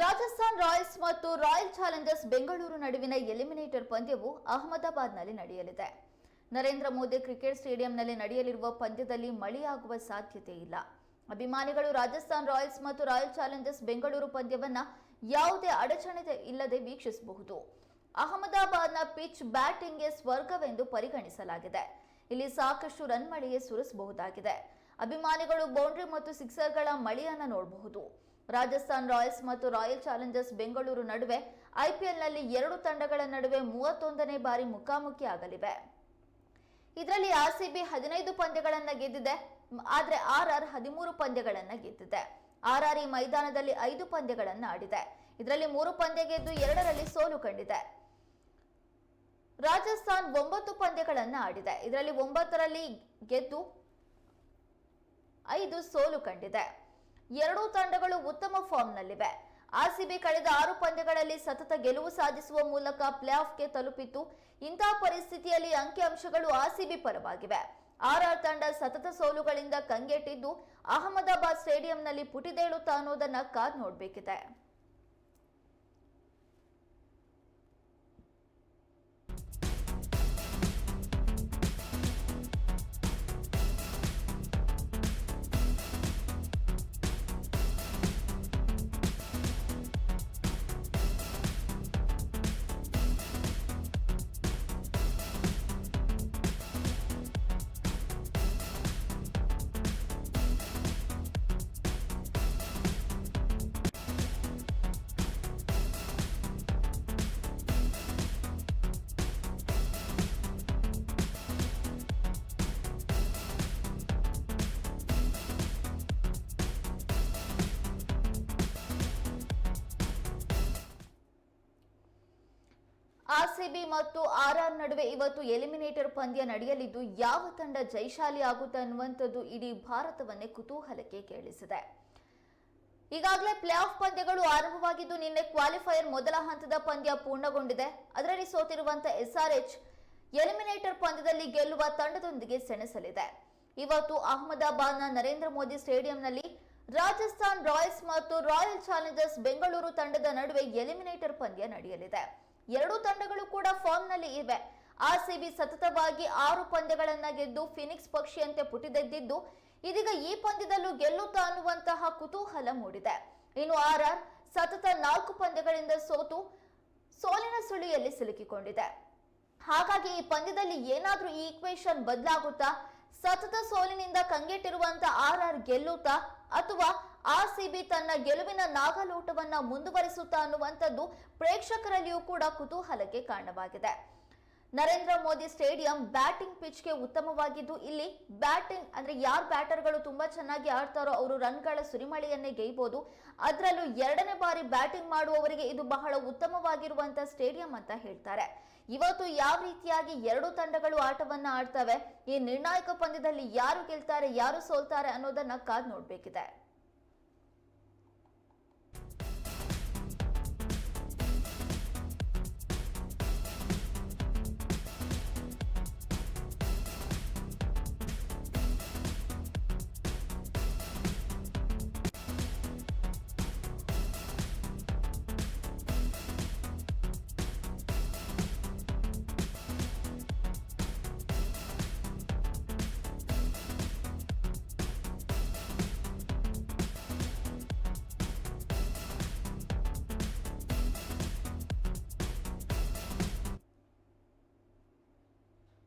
Rajasthan Royals ಮತ್ತು Royal Challengers Bengaluru ನಡುವಿನ eliminator ಪಂದ್ಯವು ಅಹಮದಾಬಾದ್ನಲ್ಲಿ ನಡೆಯಲಿದೆ. ನರೇಂದ್ರ ಮೋದಿ ಕ್ರಿಕೆಟ್ ಸ್ಟೇಡಿಯಂನಲ್ಲಿ ನಡೆಯಲಿರುವ ಪಂದ್ಯದಲ್ಲಿ ಮಳೆಯಾಗುವ ಸಾಧ್ಯತೆ ಇಲ್ಲ. ಅಭಿಮಾನಿಗಳು ರಾಜಸ್ಥಾನ್ ರಾಯಲ್ಸ್ ಮತ್ತು ರಾಯಲ್ ಚಾಲೆಂಜರ್ಸ್ ಬೆಂಗಳೂರು ಪಂದ್ಯವನ್ನ ಯಾವುದೇ ಅಡಚಣೆ ಇಲ್ಲದೆ ವೀಕ್ಷಿಸಬಹುದು. ಅಹಮದಾಬಾದ್ನ ಪಿಚ್ ಬ್ಯಾಟಿಂಗ್ಗೆ ಸ್ವರ್ಗವೆಂದು ಪರಿಗಣಿಸಲಾಗಿದೆ. ಇಲ್ಲಿ ಸಾಕಷ್ಟು ರನ್ ಮಳೆಯೇ ಸುರಿಸಬಹುದಾಗಿದೆ. ಅಭಿಮಾನಿಗಳು ಬೌಂಡ್ರಿ ಮತ್ತು ಸಿಕ್ಸರ್ಗಳ ಮಳೆಯನ್ನು ನೋಡಬಹುದು. ರಾಜಸ್ಥಾನ್ ರಾಯಲ್ಸ್ ಮತ್ತು ರಾಯಲ್ ಚಾಲೆಂಜರ್ಸ್ ಬೆಂಗಳೂರು ನಡುವೆ ಐಪಿಎಲ್ನಲ್ಲಿ ಎರಡು ತಂಡಗಳ ನಡುವೆ ಮೂವತ್ತೊಂದನೇ ಬಾರಿ ಮುಖಾಮುಖಿ ಆಗಲಿವೆ. ಇದರಲ್ಲಿ ಆರ್ಸಿಬಿ ಹದಿನೈದು ಪಂದ್ಯಗಳನ್ನು ಗೆದ್ದಿದೆ. ಆದರೆ ಆರ್ ಆರ್ ಹದಿಮೂರು ಪಂದ್ಯಗಳನ್ನು ಗೆದ್ದಿದೆ. ಆರ್ ಆರ್ ಈ ಮೈದಾನದಲ್ಲಿ ಐದು ಪಂದ್ಯಗಳನ್ನು ಆಡಿದೆ. ಇದರಲ್ಲಿ ಮೂರು ಪಂದ್ಯ ಗೆದ್ದು ಎರಡರಲ್ಲಿ ಸೋಲು ಕಂಡಿದೆ. ರಾಜಸ್ಥಾನ್ ಒಂಬತ್ತು ಪಂದ್ಯಗಳನ್ನು ಆಡಿದೆ. ಇದರಲ್ಲಿ ಒಂಬತ್ತರಲ್ಲಿ ಗೆದ್ದು ಐದು ಸೋಲು ಕಂಡಿದೆ. ಎರಡೂ ತಂಡಗಳು ಉತ್ತಮ ಫಾರ್ಮ್ನಲ್ಲಿವೆ. ಆರ್ಸಿಬಿ ಕಳೆದ ಆರು ಪಂದ್ಯಗಳಲ್ಲಿ ಸತತ ಗೆಲುವು ಸಾಧಿಸುವ ಮೂಲಕ ಪ್ಲೇ ಆಫ್ಗೆ ತಲುಪಿತ್ತು ಇಂತಹ ಪರಿಸ್ಥಿತಿಯಲ್ಲಿ ಅಂಕಿಅಂಶಗಳು ಆರ್ಸಿಬಿ ಪರವಾಗಿವೆ. ಆರ್ಆರ್ ತಂಡ ಸತತ ಸೋಲುಗಳಿಂದ ಕಂಗೆಟ್ಟಿದ್ದು, ಅಹಮದಾಬಾದ್ ಸ್ಟೇಡಿಯಂನಲ್ಲಿ ಪುಟಿದೇಳುತ್ತಾ ಅನ್ನೋದನ್ನ ಕಾದ್ ನೋಡ್ಬೇಕಿದೆ. ಆರ್ಸಿಬಿ ಮತ್ತು ಆರ್ಆರ್ ನಡುವೆ ಇವತ್ತು ಎಲಿಮಿನೇಟರ್ ಪಂದ್ಯ ನಡೆಯಲಿದ್ದು, ಯಾವ ತಂಡ ಜೈಶಾಲಿ ಆಗುತ್ತೆ ಅನ್ನುವಂಥದ್ದು ಇಡೀ ಭಾರತವನ್ನೇ ಕುತೂಹಲಕ್ಕೆ ಕೇಳಿಸಿದೆ. ಈಗಾಗಲೇ ಪ್ಲೇ ಆಫ್ ಪಂದ್ಯಗಳು ಆರಂಭವಾಗಿದ್ದು, ನಿನ್ನೆ ಕ್ವಾಲಿಫೈಯರ್ ಮೊದಲ ಹಂತದ ಪಂದ್ಯ ಪೂರ್ಣಗೊಂಡಿದೆ. ಅದರಲ್ಲಿ ಸೋತಿರುವಂತಹ ಎಸ್ಆರ್ಎಚ್ ಎಲಿಮಿನೇಟರ್ ಪಂದ್ಯದಲ್ಲಿ ಗೆಲ್ಲುವ ತಂಡದೊಂದಿಗೆ ಸೆಣಸಲಿದೆ. ಇವತ್ತು ಅಹಮದಾಬಾದ್ನ ನರೇಂದ್ರ ಮೋದಿ ಸ್ಟೇಡಿಯಂನಲ್ಲಿ ರಾಜಸ್ಥಾನ್ ರಾಯಲ್ಸ್ ಮತ್ತು ರಾಯಲ್ ಚಾಲೆಂಜರ್ಸ್ ಬೆಂಗಳೂರು ತಂಡದ ನಡುವೆ ಎಲಿಮಿನೇಟರ್ ಪಂದ್ಯ ನಡೆಯಲಿದೆ. ಎರಡೂ ತಂಡಗಳು ಕೂಡ ಫಾರ್ಮ್ನಲ್ಲಿ ಇವೆ. ಆರ್ಸಿಬಿ ಸತತವಾಗಿ ಆರು ಪಂದ್ಯಗಳನ್ನ ಗೆದ್ದು ಫಿನಿಕ್ಸ್ ಪಕ್ಷಿಯಂತೆ ಪುಟಿದೆದ್ದಿದ್ದು, ಇದೀಗ ಈ ಪಂದ್ಯದಲ್ಲೂ ಗೆಲ್ಲುತ್ತಾ ಅನ್ನುವಂತಹ ಕುತೂಹಲ ಮೂಡಿದೆ. ಇನ್ನು ಆರ್ಆರ್ ಸತತ ನಾಲ್ಕು ಪಂದ್ಯಗಳಿಂದ ಸೋತು ಸೋಲಿನ ಸುಳಿಯಲ್ಲಿ ಸಿಲುಕಿಕೊಂಡಿದೆ. ಹಾಗಾಗಿ ಈ ಪಂದ್ಯದಲ್ಲಿ ಏನಾದರೂ ಈ ಈಕ್ವೇಶನ್ ಬದಲಾಗುತ್ತಾ, ಸತತ ಸೋಲಿನಿಂದ ಕಂಗೆಟ್ಟಿರುವಂತ ಆರ್ ಆರ್ ಗೆಲ್ಲುತ್ತಾ ಅಥವಾ ಆರ್ ಸಿ ಬಿ ತನ್ನ ಗೆಲುವಿನ ನಾಗಲೋಟವನ್ನ ಮುಂದುವರಿಸುತ್ತಾ ಅನ್ನುವಂಥದ್ದು ಪ್ರೇಕ್ಷಕರಲ್ಲಿಯೂ ಕೂಡ ಕುತೂಹಲಕ್ಕೆ ಕಾರಣವಾಗಿದೆ. ನರೇಂದ್ರ ಮೋದಿ ಸ್ಟೇಡಿಯಂ ಬ್ಯಾಟಿಂಗ್ ಪಿಚ್ಗೆ ಉತ್ತಮವಾಗಿದ್ದು, ಇಲ್ಲಿ ಬ್ಯಾಟಿಂಗ್ ಅಂದ್ರೆ ಯಾರು ಬ್ಯಾಟರ್ಗಳು ತುಂಬಾ ಚೆನ್ನಾಗಿ ಆಡ್ತಾರೋ ಅವರು ರನ್ಗಳ ಸುರಿಮಳೆಯನ್ನೇ ಗೈಬಹುದು ಅದರಲ್ಲೂ ಎರಡನೇ ಬಾರಿ ಬ್ಯಾಟಿಂಗ್ ಮಾಡುವವರಿಗೆ ಇದು ಬಹಳ ಉತ್ತಮವಾಗಿರುವಂತ ಸ್ಟೇಡಿಯಂ ಅಂತ ಹೇಳ್ತಾರೆ. ಇವತ್ತು ಯಾವ ರೀತಿಯಾಗಿ ಎರಡು ತಂಡಗಳು ಆಟವನ್ನ ಆಡ್ತವೆ, ಈ ನಿರ್ಣಾಯಕ ಪಂದ್ಯದಲ್ಲಿ ಯಾರು ಗೆಲ್ತಾರೆ, ಯಾರು ಸೋಲ್ತಾರೆ ಅನ್ನೋದನ್ನ ಕಾದ್ ನೋಡ್ಬೇಕಿದೆ.